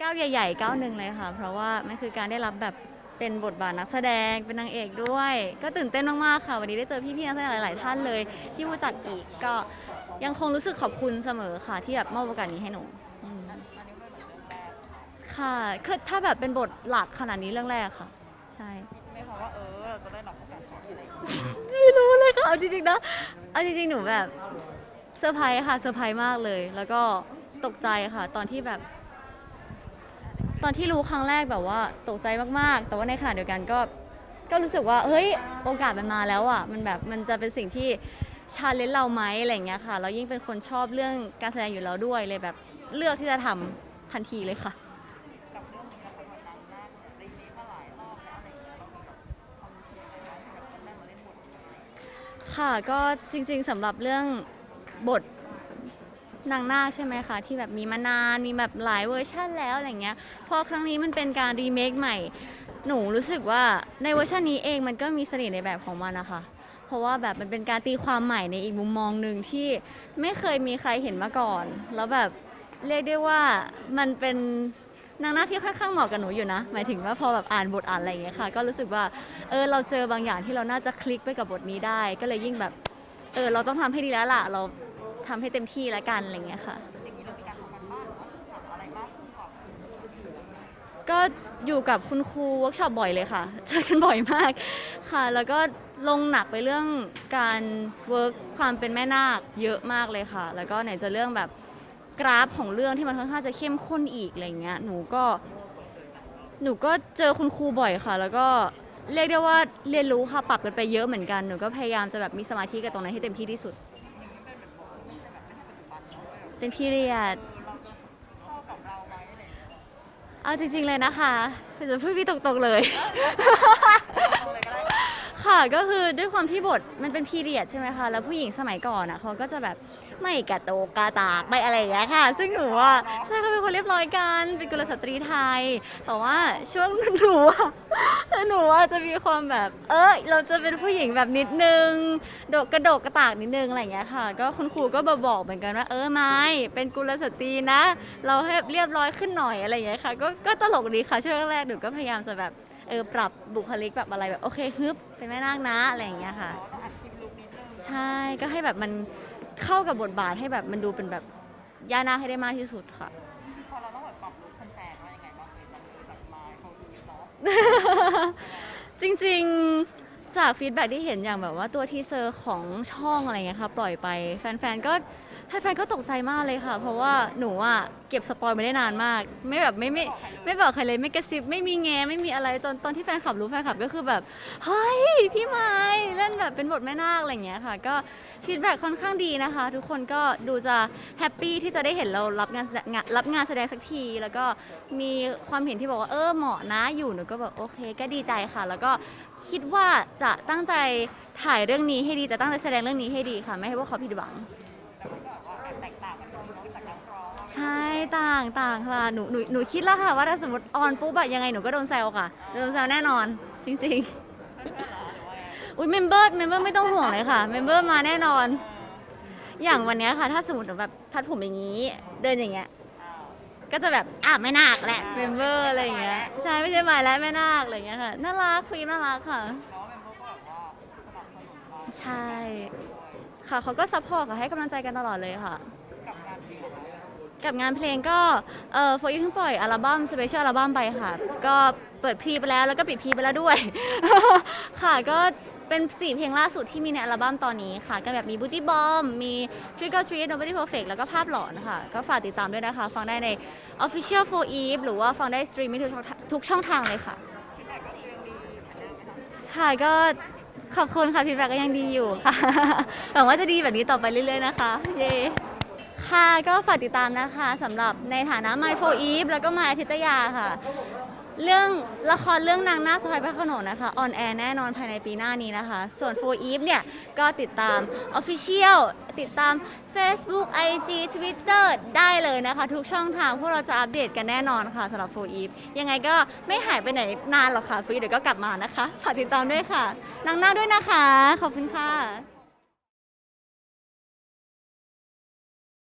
ก้าวใหญ่ๆก้าวหนึ่งเลยค่ะ เพราะว่ามันคือการได้รับแบบเป็นบทบาทนักแสดงเป็นนางเอกด้วย ก็ตื่นเต้นมากๆค่ะ วันนี้ได้เจอพี่ๆนักแสดงหลาย ๆ ท่านเลยที่ผู้จัดอีกก็ยังคงรู้สึกขอบคุณเสมอค่ะ ที่แบบมอบโอกาสนี้ให้หนูอืมค่ะคือถ้าแบบเป็นบทหลักขนาดนี้เรื่องแรกค่ะ ใช่ ไม่เพราะว่าเออเราจะได้รับโอกาสของอะไรอย่างเงี้ยไม่รู้เลยค่ะเอาจริงๆนะเอาจริงๆหนูแบบเซอร์ไพรส์ค่ะเซอร์ไพรส์มากเลย แล้วก็ตกใจค่ะ ตอนที่แบบ ตอนที่รู้ครั้งแรกแบบว่าตกใจมากๆ แต่ว่าในขณะเดียวกันก็ ก็รู้สึกว่าเฮ้ยโอกาสมันมาแล้วอะมันแบบมันจะเป็นสิ่งที่ชาเลนจ์เราไหมอะไรอย่างเงี้ยค่ะแล้วยิ่งเป็นคนชอบเรื่องการแสดงอยู่แล้วด้วยเลยแบบเลือกที่จะทำทันทีเลยค่ะ กับเรื่องนี้นะคะมันนำหน้ารีเมคมาหลายรอบแล้วอะไรอย่างเงี้ยเรามีแบบความรู้สึกยังไงบ้างที่แบบต้องได้มาเล่นบทนี้ ค่ะก็จริงๆสำหรับเรื่องบท นางนาคใช่ไหมคะ ที่แบบมีมานานมีแบบหลายเวอร์ชันแล้วอะไรเงี้ยพอครั้งนี้มันเป็นการรีเมคใหม่ หนูรู้สึกว่าในเวอร์ชันนี้เองมันก็มีเสน่ห์ในแบบของมันนะคะเพราะว่าแบบมันเป็นการตีความใหม่ในอีกมุมมองหนึ่งที่ไม่เคยมีใครเห็นมาก่อน แล้วแบบเรียกได้ว่ามันเป็นนางนาคที่ค่อนข้างเหมาะกับหนูอยู่นะ หมายถึงว่าพอแบบอ่านบทอ่านอะไรอย่างเงี้ยค่ะ ก็รู้สึกว่าเออเราเจอบางอย่างที่เราน่าจะคลิกไปกับบทนี้ได้ ก็เลยยิ่งแบบเออเราต้องทำให้ดีแล้วล่ะเรา ทำให้เต็มที่แล้วกันอะไรอย่างเงี้ยค่ะอย่างนี้เรามีการทำกันบ้านหรือว่าถามอะไรบ้างก่อนก็อยู่กับคุณครูเวิร์กช็อปบ่อยเลยค่ะ เจอกันบ่อยมากค่ะ แล้วก็ลงหนักไปเรื่องการเวิร์กความเป็นแม่นาคเยอะมากเลยค่ะ แล้วก็ไหนจะเรื่องแบบกราฟของเรื่องที่มันค่อนข้างจะเข้มข้นอีกอะไรเงี้ย หนูก็ หนูก็เจอคุณครูบ่อยค่ะ แล้วก็เรียกได้ว่าเรียนรู้ค่ะปรับกันไปเยอะเหมือนกัน หนูก็พยายามจะแบบมีสมาธิกับตรงนั้นให้เต็มที่ที่สุด เป็นพีเรียดเอาจริง ๆ เลยนะคะจะพูดพี่ตรงๆเลย ค่ะก็คือด้วยความที่บทมันเป็นพีเรียดใช่ไหมคะ แล้วผู้หญิงสมัยก่อนอะเขาก็จะแบบไม่กระโตกกาตากไม่อะไรอย่างเงี้ยค่ะ ซึ่งหนูอะใช่เขาเป็นคนเรียบร้อยกันเป็นกุลสตรีไทย แต่ว่าช่วงหนูอะ นูอะจะมีความแบบ เอ้ยเราจะเป็นผู้หญิงแบบนิดนึงโดกกระโดกกระตากนิดนึงอะไรอย่างเงี้ยค่ะ ก็คุณครูก็มาบอกเหมือนกันว่า เออไม่เป็นกุลสตรีนะ เราให้เรียบร้อยขึ้นหน่อยอะไรอย่างเงี้ยค่ะ ก็ก็ตลกดีค่ะช่วงแรกหนูก็พยายามจะแบบเออปรับบุคลิกแบบอะไรแบบโอเคฮึบเป็นแม่นาคนะอะไรอย่างเงี้ยค่ะ ใช่ก็ให้แบบมันเข้ากับบทบาทให้แบบมันดูเป็นแบบย่านาคให้ได้มากที่สุดค่ะ จริงๆจากฟีดแบ็กที่เห็นอย่างแบบว่าตัวทีเซอร์ของช่องอะไรเงี้ยค่ะปล่อยไป แฟนๆก็ แฟนๆก็ตกใจมากเลยค่ะ เพราะว่าหนูอะเก็บสปอยไมาได้นานมาก ไม่แบบไม่ไม่ไม่บอกใครเลยไม่กระซิบไม่มีแง่ไม่มีอะไรจนตอนที่แฟนคลับรู้แฟนคลับก็คือแบบเฮ้ยพี่ไม้เล่นแบบเป็นบทแม่นาคอะไรเงี้ยค่ะ ก็ฟีดแบ็ค่อนข้างดีนะคะ ทุกคนก็ดูจะแฮปปี้ที่จะได้เห็นเรารับงานแสดงงานรับงานแสดงสักที แล้วก็มีความเห็นที่บอกว่าเออเหมาะนะอยู่หนูก็แบบโอเคก็ดีใจค่ะ แล้วก็คิดว่าจะตั้งใจถ่ายเรื่องนี้ให้ดีจะตั้งใจแสดงเรื่องนี้ให้ดีค่ะ ไม่ให้พวกเขาผิดหวัง ใช่ต่างต่างค่ะหนูหนูหนูคิดแล้วค่ะว่าถ้าสมมติออนปุ๊บอะยังไงหนูก็โดนแซวค่ะโดนแซวแน่นอน จริงๆเหรอหรือว่ายังไงๆอุ้ยเมมเบอร์เมมเบอร์ไม่ต้องห่วงเลยค่ะเมมเบอร์มาแน่นอน อย่างวันเนี้ยค่ะ ถ้าสมมติหนูแบบทัดผมอย่างนี้ เดินอย่างเงี้ยก็จะแบบอะไม่นาคแหละเมมเบอร์อะไรอย่างเงี้ยใช่ไม่ใช่หมายแล้วแม่นาคอะไรอย่างเงี้ยค่ะน่ารักคุยน่ารักค่ะใช่ ค่ะเขาก็ซัพพอร์ตค่ะให้กำลังใจกันตลอดเลยค่ะ กับงานเพลงก็เอ่อโฟยูเพิ่งปล่อยอัลบั้มสเปเชียลอัลบั้มไปค่ะ ก็เปิดพรีไปแล้วแล้วก็ปิดพรีไปแล้วด้วย ค่ะก็เป็นสี่เพลงล่าสุดที่มีในอัลบั้มตอนนี้ค่ะ ก็แบบมี Booty Bomb มี Trick or Treat Nobody Perfect แล้วก็ภาพหลอนค่ะ ก็ฝากติดตามด้วยนะคะ ฟังได้ใน Official for Eve หรือว่าฟังได้สตรีมมิ่งทุกช่องทางทุกช่องทางเลยค่ะคะค่ะก็ขอบคุณค่ะฟีดแบ็กก็ยังดีอยู่ค่ะ หวังว่าจะดีแบบนี้ต่อไปเรื่อยๆนะคะ เย้ ค่ะก็ฝากติดตามนะคะสำหรับในฐานะ My for Eve แล้วก็ My อาทิตยาค่ะ เรื่องละครเรื่องนางนาคสะพายพระโขนงนะคะออนแอร์แน่นอนภายในปีหน้านี้นะคะ ส่วน for Eve เนี่ย ก็ติดตาม Official ติดตาม Facebook IG Twitter ได้เลยนะคะ ทุกช่องทางพวกเราจะอัปเดตกันแน่นอนค่ะสำหรับ for Eve ยังไงก็ไม่หายไปไหนนานหรอกค่ะ for Eve เดี๋ยวก็กลับมานะคะฝากติดตามด้วยค่ะนางนาคด้วยนะคะ ขอบคุณค่ะ